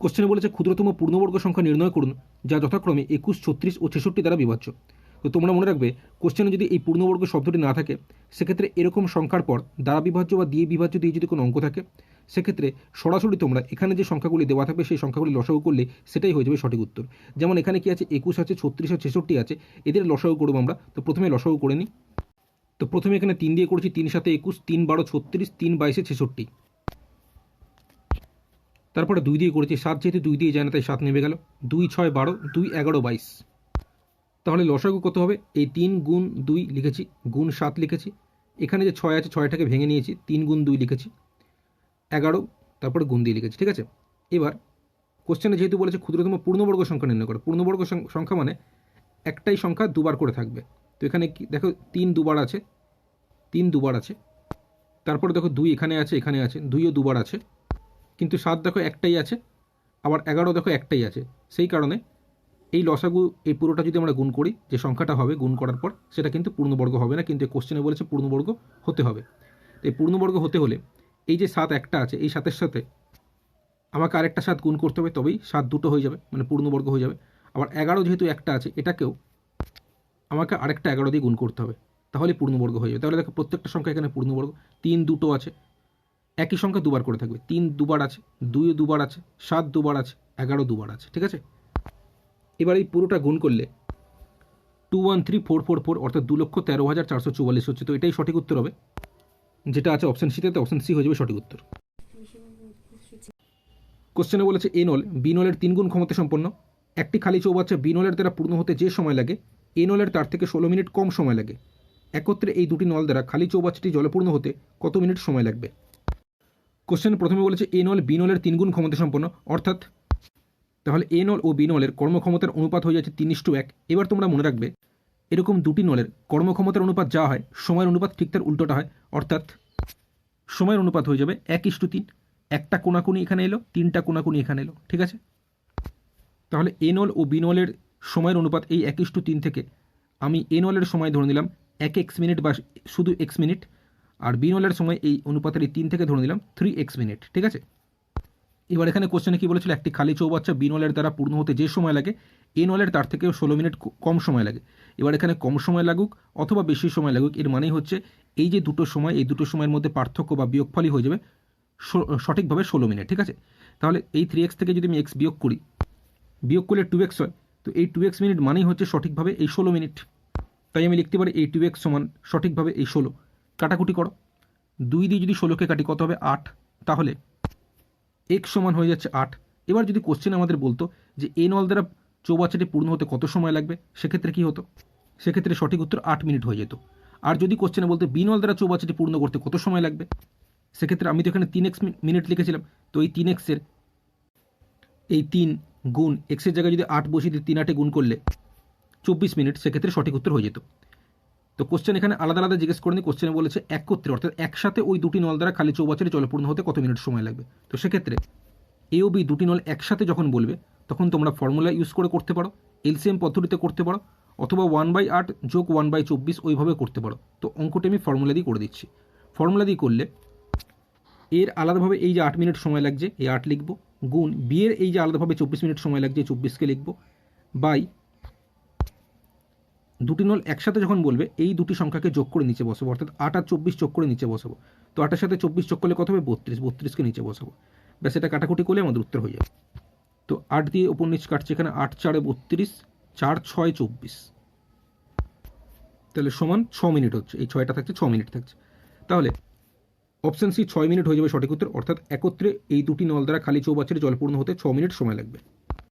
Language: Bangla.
কোশ্চেনে বলেছে, ক্ষুদ্রতম পূর্ণবর্গ সংখ্যা নির্ণয় করুন, যা যথাক্রমে একুশ, ছত্রিশ ও ছেষট্টি দ্বারা বিভাজ্য। তো তোমরা মনে রাখবে, কোশ্চেনে যদি এই পূর্ণবর্গ শব্দটি না থাকে, সেক্ষেত্রে এরকম সংখ্যার পর দ্বারা বিভাজ্য বা দিয়ে বিভাজ্য দিয়ে যদি কোনো অঙ্ক থাকে, সেক্ষেত্রে সরাসরি তোমরা এখানে যে সংখ্যাগুলি দেওয়া থাকবে, সেই সংখ্যাগুলি লসাগু করলে সেটাই হয়ে যাবে সঠিক উত্তর। যেমন এখানে কি আছে, একুশ আছে, ছত্রিশ আর ছেষট্টি আছে, এদের লসাগু করব আমরা। তো প্রথমে লসাগু করে নিই। তো প্রথমে এখানে তিন দিয়ে করেছি, তিন সাথে একুশ, তিন বারো, ছত্রিশ, তিন বাইশে ছেষট্টি। তারপরে দুই দিয়ে করেছি, সাত যেহেতু দুই দিয়ে যায় না, তাই সাত নেমে গেল। দুই ছয় বারো, দুই এগারো বাইশ। তাহলে লসাগু কত হবে? এই তিন গুণ দুই লিখেছি, গুণ সাত লিখেছি। এখানে যে ছয় আছে, ছয়টাকে ভেঙে নিয়েছি, তিন গুণ দুই লিখেছি। এগারো, তারপরে গুণ দিয়ে লিখেছি, ঠিক আছে? এবার কোশ্চেনে যেহেতু বলেছে ক্ষুদ্রতম পূর্ণবর্গ সংখ্যা নির্ণয় করো। পূর্ণবর্গ সংখ্যা মানে একটাই সংখ্যা দুবার করে থাকবে। তো এখানে দেখো তিন দুবার আছে, তিন দুবার আছে। তারপরে দেখো দুই এখানে আছে এখানে আছে, দুইও দুবার আছে। কিন্তু সাত দেখো একটাই আছে, আবার এগারো দেখো একটাই আছে। সেই কারণে এই লসাগু, এই পুরোটা যদি আমরা গুণ করি, যে সংখ্যাটা হবে গুণ করার পর, সেটা কিন্তু পূর্ণবর্গ হবে না, কিন্তু কোশ্চেনে বলেছে পূর্ণবর্গ হতে হবে। তো এই পূর্ণবর্গ হতে হলে এই যে সাত একটা আছে, এই সাতের সাথে আমাকে আরেকটা সাত গুণ করতে হবে, তবেই সাত দুটো হয়ে যাবে মানে পূর্ণবর্গ হয়ে যাবে। আবার এগারো যেহেতু একটা আছে, এটাকেও আমাকে আরেকটা এগারো দিয়ে গুণ করতে হবে তাহলে পূর্ণবর্গ হয়ে যাবে। তাহলে দেখো প্রত্যেকটা সংখ্যা এখানে পূর্ণবর্গ। তিন দুটো আছে একই সংখ্যা দুবার করে থাকবে। তিন দুবার আছে, দুইও দুবার আছে, সাত দুবার আছে, এগারো দুবার আছে, ঠিক আছে? এবার এই পুরোটা গুণ করলে two one three four four four অর্থাৎ দু লক্ষ তেরো হাজার চারশো চুয়াল্লিশ হচ্ছে। তো এটাই সঠিক উত্তর হবে। যেটা আছে অপশন সিতে তো অপশন সি হয়ে যাবে সঠিক উত্তর। কোশ্চেনে বলেছে এ নল বি নলের তিন গুণ ক্ষমতা সম্পন্ন। একটি খালি চৌবাচ্চা বি নলের দ্বারা পূর্ণ হতে যে সময় লাগে এ নলের তার থেকে ষোলো মিনিট কম সময় লাগে। একত্রে এই দুটি নল দ্বারা খালি চৌবাচ্চাটি জলপূর্ণ হতে কত মিনিট সময় লাগবে? কোশ্চেন প্রথমে বলেছে এ নল বি নলের তিন গুণ ক্ষমতা সম্পন্ন, অর্থাৎ তাহলে এ নল ও বি নলের কর্মক্ষমতার অনুপাত হয়ে যাচ্ছে তিন ইস্টু এক। এবার তোমরা মনে রাখবে, এরকম দুটি নলের কর্মক্ষমতার অনুপাত যা হয়, সময়ের অনুপাত ঠিক তার উল্টোটা হয়, অর্থাৎ সময়ের অনুপাত হয়ে যাবে এক ইস্টু তিন। একটা কোনাকুনি এখানে এলো, তিনটা কোনাকুনি এখানে এলো, ঠিক আছে? তাহলে এ নল ও বি নলের সময়ের অনুপাত এই এক ইস্টু তিন থেকে, আমি এ নলের সময় ধরে নিলাম, এক এক্স মিনিট বা শুধু এক্স মিনিট আর বি নলের সময় এই অনুপাতের এই তিন থেকে ধরে নিলাম থ্রি এক্স মিনিট ঠিক আছে? এবার এখানে কোশ্চেনে কী বলেছিল? একটি খালি চৌবাচ্চা বি নলের দ্বারা পূর্ণ হতে যে সময় লাগে এ নলের তার থেকেও ষোলো মিনিট কম সময় লাগে। এবার এখানে কম সময় লাগুক অথবা বেশি সময় লাগুক, এর মানেই হচ্ছে এই যে দুটো সময়, এই দুটো সময়ের মধ্যে পার্থক্য বা বিয়োগফলই হয়ে যাবে সঠিকভাবে ষোলো মিনিট ঠিক আছে? তাহলে এই থ্রি এক্স থেকে যদি আমি এক্স বিয়োগ করি, বিয়োগ করলে টু এক্স হয়, তো এই টু এক্স মিনিট মানেই হচ্ছে সঠিকভাবে এই ষোলো মিনিট তাই আমি লিখতে পারি এই টু এক্স সমান সঠিকভাবে এই ষোলো। কাটাকুটি করো। দুই দিয়ে যদি ষোলোকে কাটি, কত হবে? আট। তাহলে এক্স সমান হয়ে যাচ্ছে আট। এবার যদি কোশ্চেন আমাদের বলতো যে এ নল দ্বারা চৌবাচ্চাটি পূর্ণ হতে কত সময় লাগবে? সেক্ষেত্রে কি হতো? সেক্ষেত্রে সঠিক উত্তর আট মিনিট হয়ে যেত। আর যদি কোশ্চেনে বলতে বি নল দ্বারা চৌবাচ্চাটি পূর্ণ করতে কত সময় লাগবে? সেক্ষেত্রে আমি তো এখানে তিন এক্স মিনিট লিখেছিলাম। তো এই তিন এক্সের এই তিন গুণ এক্সের জায়গায় যদি আট বসিয়ে দিয়ে তিন আটে গুণ করলে চব্বিশ মিনিট, সেক্ষেত্রে সঠিক উত্তর হয়ে যেত। তো কোশ্চেন এখানে আলাদা আলাদা জিজ্ঞেস করেনি কোশ্চেনে বলেছে একত্রে, অর্থাৎ একসাথে ওই দুটি নল দ্বারা খালি চৌবাচ্চাটি জলপূর্ণ হতে কত মিনিট সময় লাগবে? তো সেক্ষেত্রে এ ও বি দুটি নল একসাথে যখন বলবে, তখন তোমরা ফর্মুলা ইউজ করে করতে পারো এলসিএম পদ্ধতিতে করতে পারো, অথবা ওয়ান বাই আট যোগ ওয়ান বাই চব্বিশ ওইভাবে করতে পারো। তো অঙ্কটি আমি ফর্মুলা দিয়ে করে দিচ্ছি। ফর্মুলা দিয়ে করলে এর আলাদাভাবে এই যে আট মিনিট সময় লাগছে, এই আট লিখব। গুণ বিয়ের এই যে আলাদাভাবে চব্বিশ মিনিট সময় লাগছে চব্বিশকে লিখব। বাই দুটি নল একসাথে যখন বলবে, এই দুটি সংখ্যাকে যোগ করে নিচে বসাবো, অর্থাৎ আট আর চব্বিশ যোগ করে নিচে বসাবো। তো আটের সাথে চব্বিশ যোগ করলে কত হবে? বত্রিশ। বত্রিশকে নিচে বসাবো। ব্যাস, এটা কাটাকুটি করলে আমাদের উত্তর হয়ে যাবে। তো আট দিয়ে ওপর নিচ কাটছে এখানে আট চারে বত্রিশ, চার ছয় চব্বিশ। তাহলে সমান ছ মিনিট হচ্ছে। এই ছয়টা থাকছে, ছ মিনিট থাকছে। তাহলে অপশন সি ছয় মিনিট হয়ে যাবে সঠিক উত্তর। অর্থাৎ একত্রে এই দুটি নল দ্বারা খালি চৌবাচ্চারে জলপূর্ণ হতে ছ মিনিট সময় লাগবে।